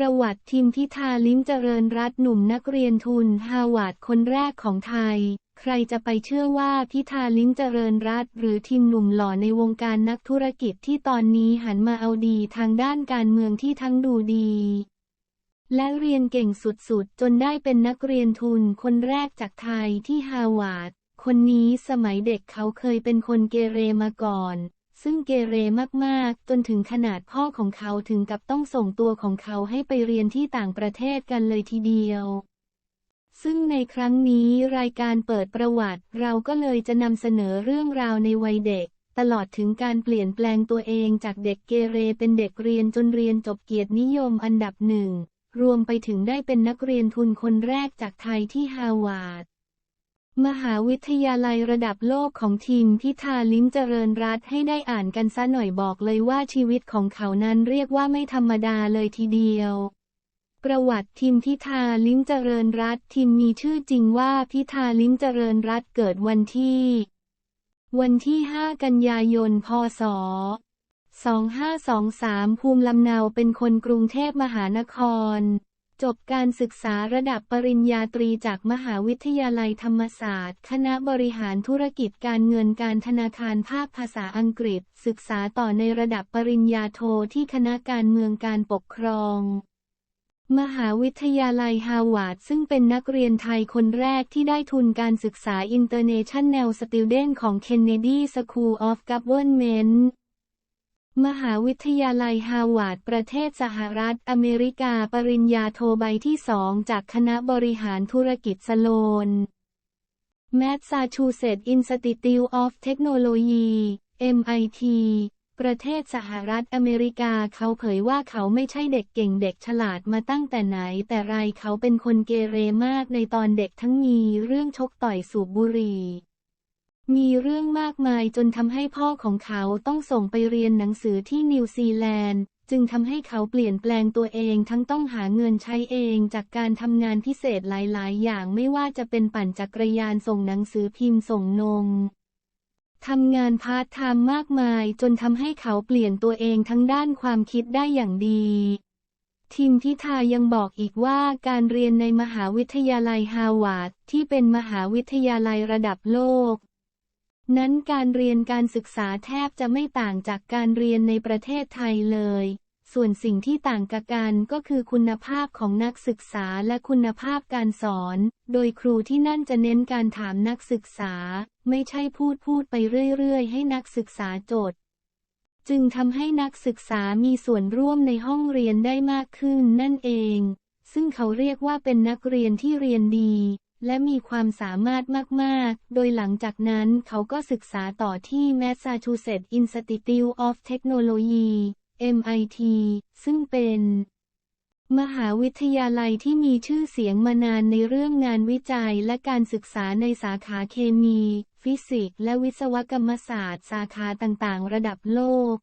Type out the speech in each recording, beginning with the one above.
ประวัติทิมพิธาลิ้มเจริญรัตหนุ่มนักเรียนทุนฮาวาดคนแรกของไทย ใครจะไปเชื่อว่าพิธาลิ้มเจริญรัตหรือทิมหนุ่มหล่อในวงการนักธุรกิจที่ตอนนี้หันมาเอาดีทางด้านการเมืองที่ทั้งดูดี และเรียนเก่งสุดๆ จนได้เป็นนักเรียนทุนคนแรกจากไทยที่ฮาวาดคนนี้สมัยเด็กเขาเคยเป็นคนเกเรมาก่อน ซึ่งเกเรมาก ๆ จนถึงขนาดพ่อของเขาถึงกับต้องส่งตัวของเขาให้ไปเรียนที่ต่างประเทศกันเลยทีเดียว ซึ่งในครั้งนี้รายการเปิดประวัติ เราก็เลยจะนำเสนอเรื่องราวในวัยเด็ก ตลอดถึงการเปลี่ยนแปลงตัวเองจากเด็กเกเรเป็นเด็กเรียนจนเรียนจบเกียรตินิยมอันดับหนึ่ง รวมไปถึงได้เป็นนักเรียนทุนคนแรกจากไทยที่ฮาวาด มหาวิทยาลัยระดับโลกของทีมพิธาลิ้มเจริญรัตให้ได้อ่านกันซะหน่อยบอกเลยว่าชีวิตของเขานั้นเรียกว่าไม่ธรรมดาเลยทีเดียว ประวัติทีมพิธาลิ้มเจริญรัตทีมมีชื่อจริงว่าพิธาลิ้มเจริญรัตเกิดวันที่ วันที่ 5 กันยายน พศ 2523 ภูมิลำเนาเป็นคนกรุงเทพมหานคร จบการศึกษาระดับปริญญาตรีจากมหาวิทยาลัยธรรมศาสตร์ คณะบริหารธุรกิจการเงินการธนาคารภาคภาษาอังกฤษ ศึกษาต่อในระดับปริญญาโทที่คณะการเมืองการปกครอง มหาวิทยาลัยฮาวาดซึ่งเป็นนักเรียนไทยคนแรกที่ได้ทุนการศึกษา International Student ของ Kennedy School of Government มหาวิทยาลัยฮาวาดประเทศสหรัฐอเมริกาปริญญาโทใบที่สองจากคณะบริหารธุรกิจสโลน แมสซาชูเซตส์อินสติทิวออฟเทคโนโลยี MIT ประเทศสหรัฐอเมริกาเขาเผยว่าเขาไม่ใช่เด็กเก่งเด็กฉลาดมาตั้งแต่ไหน แต่ไรเขาเป็นคนเกเรมากในตอนเด็กทั้งมีเรื่องชกต่อยสูบบุหรี่ มีเรื่องมากมายจนทำให้พ่อของเขาต้องส่งไปเรียนหนังสือที่นิวซีแลนด์ จึงทำให้เขาเปลี่ยนแปลงตัวเองทั้งต้องหาเงินใช้เองจากการทำงานพิเศษหลาย ๆ อย่างไม่ว่าจะเป็นปั่นจักรยานส่งหนังสือพิมพ์ส่งนมทำงานพาร์ทไทม์มากมายจนทำให้เขาเปลี่ยนตัวเองทั้งด้านความคิดได้อย่างดีทิมพิธายังบอกอีกว่าการเรียนในมหาวิทยาลัยฮาวาดที่เป็นมหาวิทยาลัยระดับโลก นั้นการเรียนการศึกษาแทบจะไม่ต่างจากการเรียนในประเทศไทยเลย ส่วนสิ่งที่ต่างกันก็คือคุณภาพของนักศึกษาและคุณภาพการสอน โดยครูที่นั่นจะเน้นการถามนักศึกษา ไม่ใช่พูดพูดไปเรื่อยๆ ให้นักศึกษาจดจึงทำให้นักศึกษามีส่วนร่วมในห้องเรียนได้มากขึ้นนั่นเอง ซึ่งเขาเรียกว่าเป็นนักเรียนที่เรียนดี และมีความสามารถมาก ๆ โดยหลังจากนั้นเขาก็ศึกษาต่อที่ Massachusetts Institute of Technology MIT ซึ่งเป็น มหาวิทยาลัยที่มีชื่อเสียงมานานในเรื่องงานวิจัยและการศึกษาในสาขาเคมี ฟิสิกส์และวิศวกรรมศาสตร์ สาขาต่างๆ ระดับโลก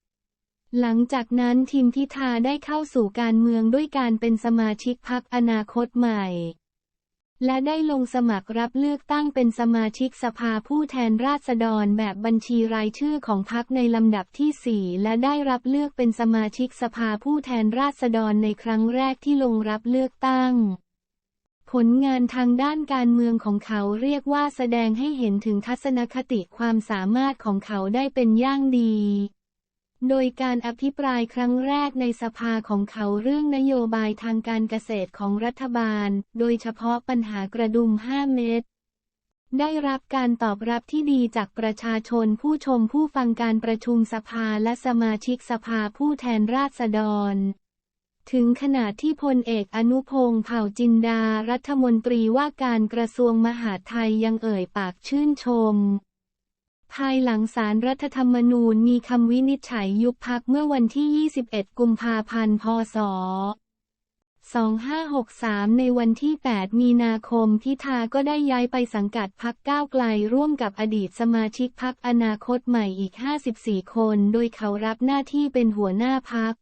หลังจากนั้นทีมพิธาได้เข้าสู่การเมืองด้วยการเป็นสมาชิกพรรคอนาคตใหม่ และได้ลงสมัครรับเลือกตั้งเป็นสมาชิกสภาผู้แทนราษฎรแบบบัญชีรายชื่อของพรรคในลำดับที่ 4 และได้รับเลือกเป็นสมาชิกสภาผู้แทนราษฎรในครั้งแรกที่ลงรับเลือกตั้ง ผลงานทางด้านการเมืองของเขาเรียกว่าแสดงให้เห็นถึงทัศนคติความสามารถของเขาได้เป็นอย่างดี โดยการอภิปรายครั้งแรกในสภาของเขาเรื่องนโยบายทางการเกษตรของรัฐบาล โดยเฉพาะปัญหากระดุม 5 เม็ด ได้รับการตอบรับที่ดีจากประชาชนผู้ชมผู้ฟังการประชุมสภาและสมาชิกสภาผู้แทนราษฎร ถึงขนาดที่พลเอกอนุพงศ์เผ่าจินดารัฐมนตรีว่าการกระทรวงมหาดไทยยังเอ่ยปากชื่นชม ภายหลังสารรัฐธรรมนูญมีคำวินิจฉัยยุบพักเมื่อวันที่ 21 กุมภาพันธ์ พศ 2563 ในวันที่ 8 มีนาคม พิธาก็ได้ย้ายไปสังกัดพักก้าวไกลร่วมกับอดีตสมาชิกพักอนาคตใหม่อีก 54 คน โดยเขารับหน้าที่เป็นหัวหน้าพัก